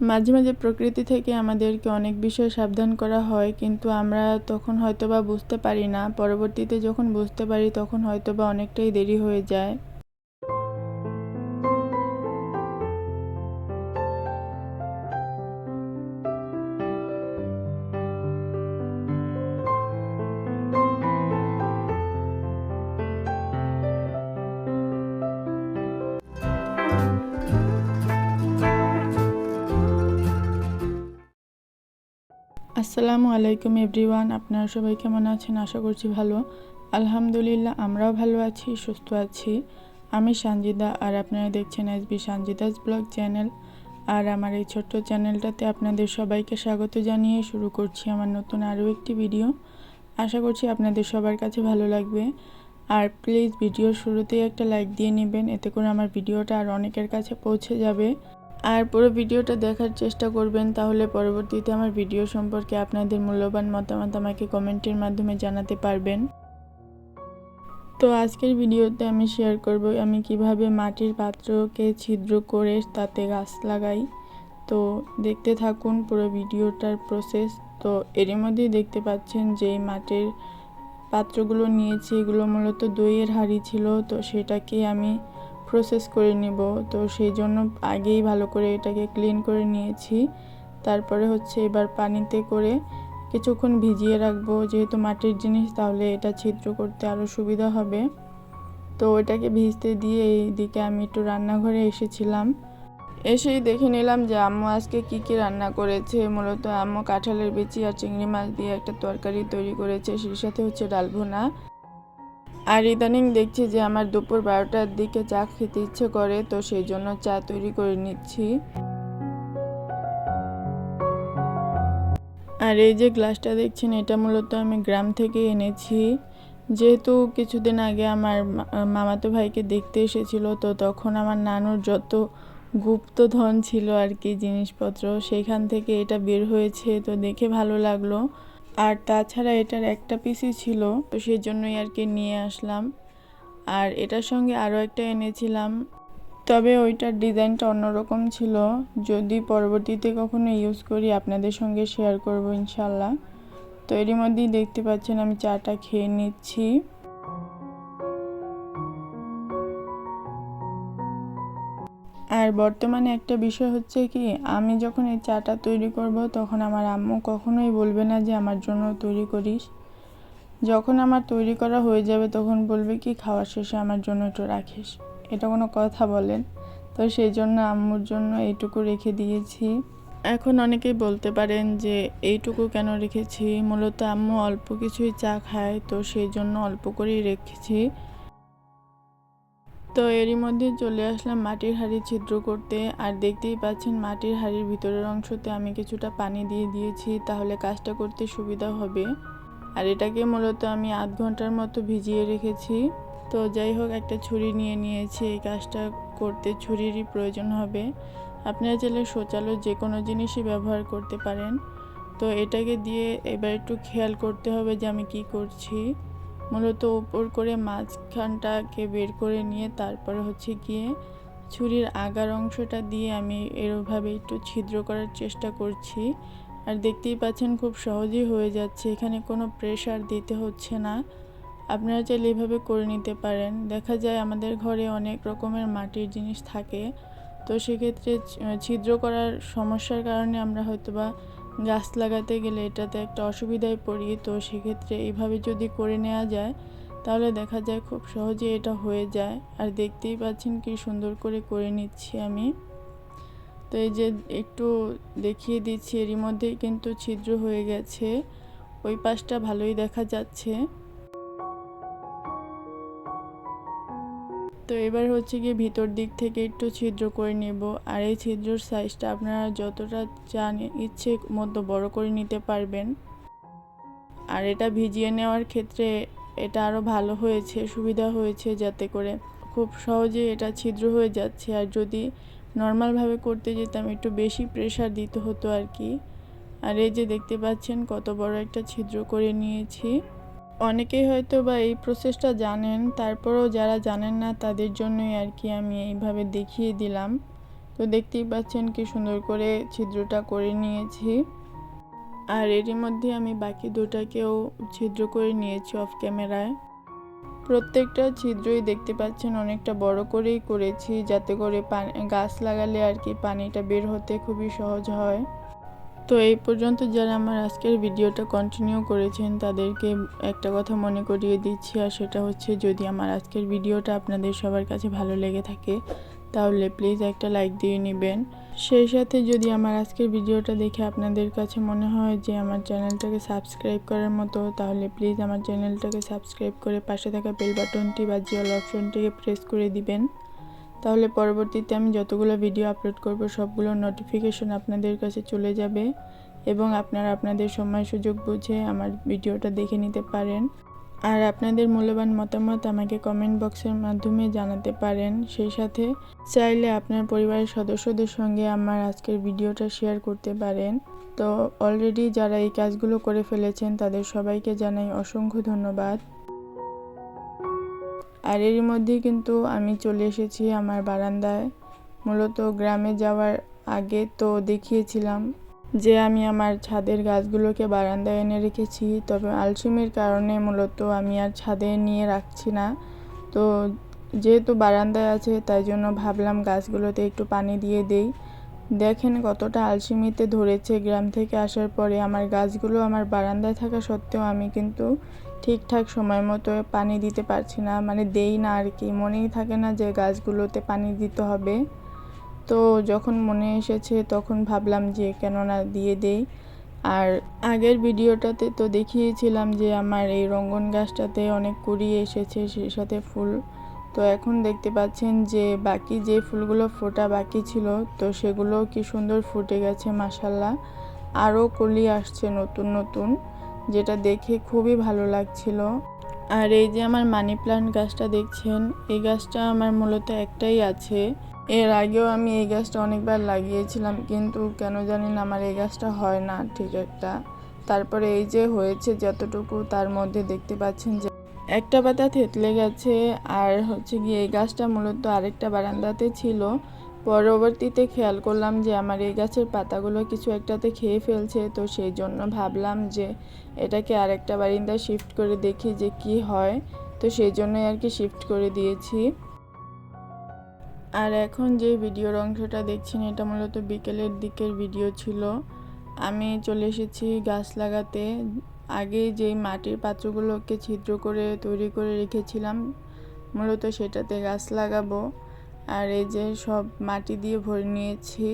মাঝে মাঝে প্রকৃতি থেকে আমাদেরকে অনেক বিষয়ে সাবধান করা হয়, কিন্তু আমরা তখন হয়তোবা বুঝতে পারি না। পরবর্তীতে যখন বুঝতে পারি, তখন হয়তোবা অনেকটাই দেরি হয়ে যায়। আসসালামু আলাইকুম এভরিওয়ান, আপনারা সবাই কেমন আছেন? আশা করছি ভালো। আলহামদুলিল্লাহ, আমরাও ভালো আছি, সুস্থ আছি। আমি সানজিদা, আর আপনারা দেখছেন এসবি সানজিদাস ব্লগ চ্যানেল। আর আমার এই ছোট্ট চ্যানেলটাতে আপনাদের সবাইকে স্বাগত জানিয়ে শুরু করছি আমার নতুন আরও একটি ভিডিও। আশা করছি আপনাদের সবার কাছে ভালো লাগবে। আর প্লিজ ভিডিওর শুরুতেই একটা লাইক দিয়ে নেবেন, এতে করে আমার ভিডিওটা আর অনেকের কাছে পৌঁছে যাবে। আর পুরো ভিডিওটা দেখার চেষ্টা করবেন, তাহলে পরবর্তীতে আমার ভিডিও সম্পর্কে আপনাদের মূল্যবান মতামত আমাকে কমেন্টের মাধ্যমে জানাতে পারবেন। তো আজকের ভিডিওতে আমি শেয়ার করব, আমি কীভাবে মাটির পাত্রকে ছিদ্র করে তাতে গাছ লাগাই। তো দেখতে থাকুন পুরো ভিডিওটার প্রসেস তো এরই মধ্যেই দেখতে পাচ্ছেন যে মাটির পাত্রগুলো নিয়েছি, এগুলো মূলত দইয়ের হাঁড়ি ছিল, তো সেটাকে আমি প্রসেস করে নিব। তো সেই জন্য আগেই ভালো করে এটাকে ক্লিন করে নিয়েছি। তারপরে হচ্ছে এবার পানিতে করে কিছুক্ষণ ভিজিয়ে রাখব। যেহেতু মাটির জিনিস, তাহলে এটা ছিদ্র করতে আরও সুবিধা হবে। তো ওটাকে ভিজতে দিয়ে এইদিকে আমি একটু রান্নাঘরে এসেছিলাম। এসেই দেখে নিলাম যে আম্মু আজকে কি কি রান্না করেছে। মূলত আম্মু কাঁঠালের বিচি আর চিংড়ি মাছ দিয়ে একটা তরকারি তৈরি করেছে। সেই সাথে হচ্ছে ডাল ভুনা। আর ইদানিং দেখছি যে আমার দুপুর বারোটার দিকে চা খেতে ইচ্ছে করে, তো সেই জন্য চা তৈরি করে নিচ্ছি। আর এই যে গ্লাসটা দেখছেন, এটা মূলত আমি গ্রাম থেকে এনেছি। যেহেতু কিছুদিন আগে আমার মামাতো ভাইকে দেখতে এসেছিল, তো তখন আমার নানুর যত গুপ্তধন ছিল আর কি জিনিসপত্র সেখান থেকে এটা বের হয়েছে, তো দেখে ভালো লাগল। আর তাছাড়া এটার একটা পিসি ছিল, তো সেই জন্যই আর কি নিয়ে আসলাম। আর এটার সঙ্গে আরও একটা এনেছিলাম। তবে ওইটার ডিজাইনটা অন্যরকম ছিল। যদি পরবর্তীতে কখনো ইউজ করি, আপনাদের সঙ্গে শেয়ার করব ইনশাল্লাহ তো এরই মধ্যেই দেখতে পাচ্ছেন আমি চাটা খেয়ে নিচ্ছি। আর বর্তমানে একটা বিষয় হচ্ছে কি, আমি যখন এই চাটা তৈরি করব, তখন আমার আম্মু কখনোই বলবে না যে আমার জন্য তৈরি করিস। যখন আমার তৈরি করা হয়ে যাবে, তখন বলবে কি খাওয়ার শেষে আমার জন্য একটু রাখিস। এটা কোনো কথা বলেন। তো সেই জন্য আম্মুর জন্য এইটুকু রেখে দিয়েছি। এখন অনেকেই বলতে পারেন যে, এইটুকু কেন রেখেছি? মূলত আম্মু অল্প কিছুই চা খায়, তো সেই জন্য অল্প করেই রেখেছি। তো এরই মধ্যে চলে আসলাম মাটির হাঁড়ি ছিদ্র করতে। আর দেখতেই পাচ্ছেন মাটির হাঁড়ির ভিতরের অংশতে আমি কিছুটা পানি দিয়ে দিয়েছি, তাহলে কাজটা করতে সুবিধা হবে। আর এটাকে মূলত আমি আধ ঘণ্টার মতো ভিজিয়ে রেখেছি। তো যাই হোক, একটা ছুরি নিয়ে নিয়েছি, এই কাজটা করতে ছুরিরই প্রয়োজন হবে। আপনারা চাইলে শৌচালয় যে কোনো জিনিসই ব্যবহার করতে পারেন। তো এটাকে দিয়ে এবার একটু খেয়াল করতে হবে যে আমি কি করছি। মূলত উপর করে মাঝখানটাকে বের করে নিয়ে তারপরে হচ্ছে গিয়ে ছুরির আগার অংশটা দিয়ে আমি এরভাবে একটু ছিদ্র করার চেষ্টা করছি। আর দেখতেই পাচ্ছেন খুব সহজেই হয়ে যাচ্ছে, এখানে কোনো প্রেশার দিতে হচ্ছে না। আপনারা চাইলে এভাবে করে নিতে পারেন। দেখা যায় আমাদের ঘরে অনেক রকমের মাটির জিনিস থাকে। তো সেক্ষেত্রে ছিদ্র করার সমস্যার কারণে আমরা হয়তোবা গাছ লাগাতে গেলে এটাতে একটা অসুবিধায় পড়ি, তো সেক্ষেত্রে এইভাবে যদি করে নেওয়া যায়, তাহলে দেখা যায় খুব সহজে এটা হয়ে যায়। আর দেখতেই পাচ্ছেন কি সুন্দর করে করে নিচ্ছি আমি। তো এই যে একটু দেখিয়ে দিচ্ছি, এরই মধ্যেই কিন্তু ছিদ্র হয়ে গেছে। ওই পাশটা ভালোই দেখা যাচ্ছে। তো এবার হচ্ছে গিয়ে ভিতর দিক থেকে একটু ছিদ্র করে নেব। আর এই ছিদ্রর সাইজটা আপনারা যতটা চান ইচ্ছে মতো বড় করে নিতে পারবেন। আর এটা ভিজিয়ে নেওয়ার ক্ষেত্রে এটা আরও ভালো হয়েছে, সুবিধা হয়েছে যাতে করে খুব সহজে এটা ছিদ্র হয়ে যাচ্ছে। আর যদি নর্মালভাবে করতে যেতাম একটু বেশি প্রেশার দিতে হতো আর কি। আর এই যে দেখতে পাচ্ছেন কত বড় একটা ছিদ্র করে নিয়েছি। অনেকেই হয়তো বা এই প্রসেসটা জানেন, তারপরেও যারা জানেন না তাদের জন্যই আর কি আমি এইভাবে দেখিয়ে দিলাম। তো দেখতেই পাচ্ছেন কি সুন্দর করে ছিদ্রটা করে নিয়েছি। আর এরই মধ্যে আমি বাকি দুটাকেও ছিদ্র করে নিয়েছি অফ ক্যামেরায় প্রত্যেকটা ছিদ্রই দেখতে পাচ্ছেন অনেকটা বড় করেই করেছি, যাতে করে গাছ লাগালে আর কি পানিটা বের হতে খুবই সহজ হয়। তো এই পর্যন্ত যারা আমার আজকের ভিডিওটা কন্টিনিউ করেছেন, তাদেরকে একটা কথা মনে করিয়ে দিচ্ছি, আর সেটা হচ্ছে যদি আমার আজকের ভিডিওটা আপনাদের সবার কাছে ভালো লেগে থাকে, তাহলে প্লিজ একটা লাইক দিয়ে নেবেন। সেই সাথে যদি আমার আজকের ভিডিওটা দেখে আপনাদের কাছে মনে হয় যে আমার চ্যানেলটাকে সাবস্ক্রাইব করার মতো, তাহলে প্লিজ আমার চ্যানেলটাকে সাবস্ক্রাইব করে পাশে থাকা বেল বাটনটি বা জিওল অপশনটিকে প্রেস করে দিবেন। তাহলে পরবর্তীতে আমি যতগুলো ভিডিও আপলোড করব সবগুলো নোটিফিকেশন আপনাদের কাছে চলে যাবে এবং আপনারা আপনাদের সময় সুযোগ বুঝে আমার ভিডিওটা দেখে নিতে পারেন। আর আপনাদের মূল্যবান মতামত আমাকে কমেন্ট বক্সের মাধ্যমে জানাতে পারেন। সেই সাথে চাইলে আপনার পরিবারের সদস্যদের সঙ্গে আমার আজকের ভিডিওটা শেয়ার করতে পারেন। তো অলরেডি যারা এই কাজগুলো করে ফেলেছেন, তাদের সবাইকে জানাই অসংখ্য ধন্যবাদ। আর এরই মধ্যেই কিন্তু আমি চলে এসেছি আমার বারান্দায়। মূলত গ্রামে যাওয়ার আগে তো দেখিয়েছিলাম যে আমি আমার ছাদের গাছগুলোকে বারান্দায় এনে রেখেছি, তবে আলসিমের কারণে মূলত আমি আর ছাদে নিয়ে রাখছি না। তো যেহেতু বারান্দায় আছে, তাই জন্য ভাবলাম গাছগুলোতে একটু পানি দিয়ে দেই। দেখেন কতটা আলসিমিতে ধরেছে। গ্রাম থেকে আসার পরে আমার গাছগুলো আমার বারান্দায় থাকা সত্ত্বেও আমি কিন্তু ঠিকঠাক সময় মতো পানি দিতে পারছি না মানে দেই না আর কি। মনেই থাকে না যে গাছগুলোতে পানি দিতে হবে। তো যখন মনে এসেছে তখন ভাবলাম যে কেননা দিয়ে দেই। আর আগের ভিডিওটাতে তো দেখিয়েছিলাম যে আমার এই রঙ্গন গাছটাতে অনেক কুড়ি এসেছে সেই সাথে ফুল। তো এখন দেখতে পাচ্ছেন যে বাকি যে ফুলগুলো ফোটা বাকি ছিল, তো সেগুলো কি সুন্দর ফুটে গেছে মাসাল্লাহ আরও কলি আসছে নতুন নতুন। যেটা দেখে খুবই ভালো লাগছিল। আর এই যে আমার মানি প্লান্ট গাছটা দেখছেন, এই গাছটা আমার মূলত একটাই আছে। এর আগেও আমি এই গাছটা অনেকবার লাগিয়েছিলাম, কিন্তু কেন জানি না আমার এই গাছটা হয় না ঠিক একটা। তারপরে এই যে হয়েছে যতটুকু, তার মধ্যে দেখতে পাচ্ছেন যে একটা পাতা থেতলে গেছে, আর হচ্ছে গিয়ে এই গাছটা মূলত আরেকটা বারান্দাতে ছিল। পরবর্তীতে খেয়াল করলাম যে আমার এই গাছের পাতাগুলো কিছু একটাতে খেয়ে ফেলছে, তো সেই জন্য ভাবলাম যে এটাকে আরেকটা বারিন্দায় শিফট করে দেখি যে কি হয়। তো সেই জন্যই আর কি শিফট করে দিয়েছি। আর এখন যে ভিডিওর অংশটা দেখছেন, এটা মূলত বিকেলের দিকের ভিডিও ছিল। আমি চলে এসেছি গাছ লাগাতে। আগে যেই মাটির পাত্রগুলোকে ছিদ্র করে তৈরি করে রেখেছিলাম, মূলত সেটাতে গাছ লাগাবো। আর এই যে সব মাটি দিয়ে ভরে নিয়েছি,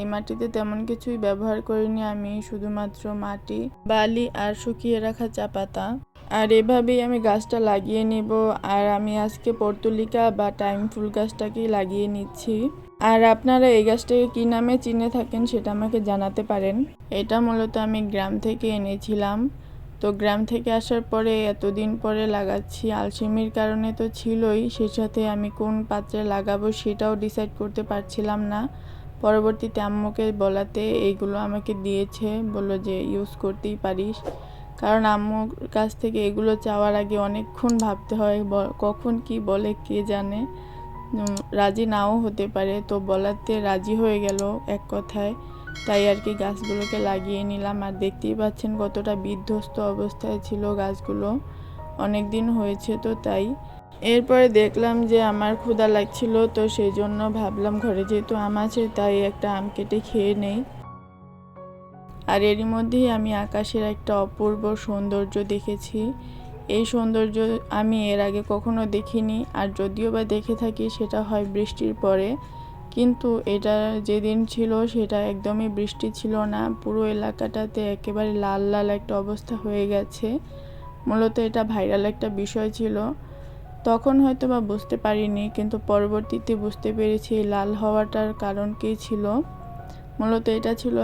এই মাটিতে তেমন কিছুই ব্যবহার করিনি আমি, শুধুমাত্র মাটি, বালি আর শুকিয়ে রাখা চা পাতা। আর এভাবেই আমি গাছটা লাগিয়ে নেব, আর আমি আজকে পর্তুলিকা বা টাইম ফুল গাছটাকেই লাগিয়ে নিচ্ছি। আর আপনারা এই গাছটাকে কী নামে চিনে থাকেন সেটা আমাকে জানাতে পারেন। এটা মূলত আমি গ্রাম থেকে এনেছিলাম। তো গ্রাম থেকে আসার পরে এতদিন পরে লাগাচ্ছি। আলসেমির কারণে তো ছিলই সেই সাথে আমি কোন পাত্রে লাগাবো সেটাও ডিসাইড করতে পারছিলাম না। পরবর্তীতে আম্মুকে বলাতে এইগুলো আমাকে দিয়েছে, বলল যে ইউজ করতেই পারিস। কারণ আম্মুর কাছ থেকে এগুলো চাওয়ার আগে অনেকক্ষণ ভাবতে হয় কখন কি বলে কে জানে। রাজি নাও হতে পারে। তো বলাতে রাজি হয়ে গেল এক কথায়। তাই আর কি গাছগুলোকে লাগিয়ে নিলাম। আর দেখতেই পাচ্ছেন কতটা বিধ্বস্ত অবস্থায় ছিল গাছগুলো। অনেক দিন হয়েছে তো তাই। এরপরে দেখলাম যে আমার ক্ষুধা লাগছিল তো সেই জন্য ভাবলাম ঘরে যেহেতু আম আছে তাই একটা আম কেটে খেয়ে নেই। আর এরই মধ্যেই আমি আকাশের একটা অপূর্ব সৌন্দর্য দেখেছি। এই সৌন্দর্য আমি এর আগে কখনো দেখিনি। আর যদিও বা দেখে থাকি সেটা হয় বৃষ্টির পরে। কিন্তু এটা যেদিন ছিল সেটা একদমই বৃষ্টি ছিল না। পুরো এলাকাটাতে একেবারে লাল লাল একটা অবস্থা হয়ে গেছে। মূলত এটা ভাইরাল একটা বিষয় ছিল। তখন হয়তো বা বুঝতে পারিনি, কিন্তু পরবর্তীতে বুঝতে পেরেছি লাল হওয়াটার কারণ কী ছিল। মূলত এটা ছিল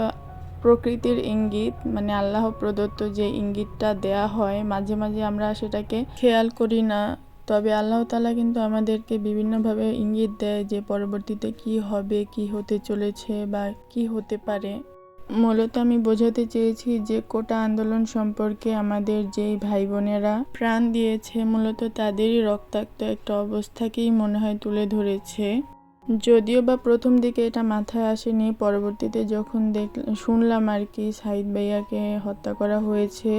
প্রকৃতির ইঙ্গিত মানে আল্লাহ প্রদত্ত যে ইঙ্গিতটা দেয়া হয়, মাঝে মাঝে আমরা সেটাকে খেয়াল করি না। তবে আল্লাহ তালা কিন্তু আমাদেরকে বিভিন্নভাবে ইঙ্গিত দেয় যে পরবর্তীতে কি হবে, কি হতে চলেছে বা কি হতে পারে। মূলত আমি বোঝাতে চেয়েছি যে কোটা আন্দোলন সম্পর্কে আমাদের যেই ভাই বোনেরা প্রাণ দিয়েছে, মূলত তাদেরই রক্তাক্ত একটা অবস্থাকেই মনে হয় তুলে ধরেছে। যদিও বা প্রথম দিকে এটা মাথায় আসেনি, পরবর্তীতে যখন দেখ, শুনলাম আর কি সাহিদ ভাইয়াকে হত্যা করা হয়েছে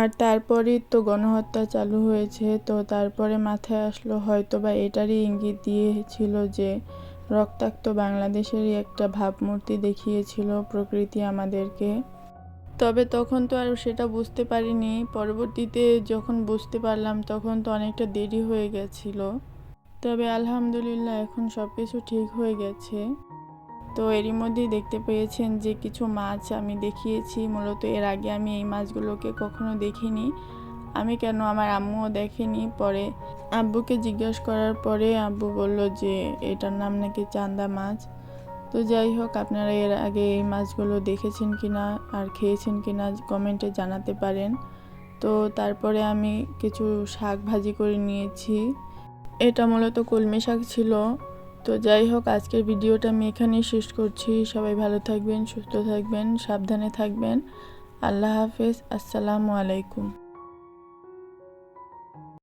আর তারপরেই তো গণহত্যা চালু হয়েছে, তো তারপরে মাথায় আসলো হয়তো বা এটারই ইঙ্গিত দিয়েছিল যে রক্তাক্ত বাংলাদেশেরই একটা ভাবমূর্তি দেখিয়েছিল প্রকৃতি আমাদেরকে। তবে তখন তো আর সেটা বুঝতে পারিনি, পরবর্তীতে যখন বুঝতে পারলাম তখন তো অনেকটা দেরি হয়ে গেছিল। তবে আলহামদুলিল্লাহ এখন সব কিছু ঠিক হয়ে গেছে। তো এরই মধ্যেই দেখতে পেয়েছেন যে কিছু মাছ আমি দেখিয়েছি। মূলত এর আগে আমি এই মাছগুলোকে কখনো দেখিনি। আমি কেন আমার আম্মুও দেখেনি। পরে আব্বুকে জিজ্ঞেস করার পরে আব্বু বলল যে এটার নাম নাকি চান্দা মাছ। তো যাই হোক, আপনারা এর আগে এই মাছগুলো দেখেছেন কি না আর খেয়েছেন কি না কমেন্টে জানাতে পারেন। তো তারপরে আমি কিছু শাক ভাজি করে নিয়েছি। এটা মূলত কলমি শাক ছিল। তো যাই হোক, আজকের ভিডিওটা আমি এখানেই শেষ করছি। সবাই ভালো থাকবেন, সুস্থ থাকবেন, সাবধানে থাকবেন। আল্লাহ হাফেজ। আসসালামু আলাইকুম।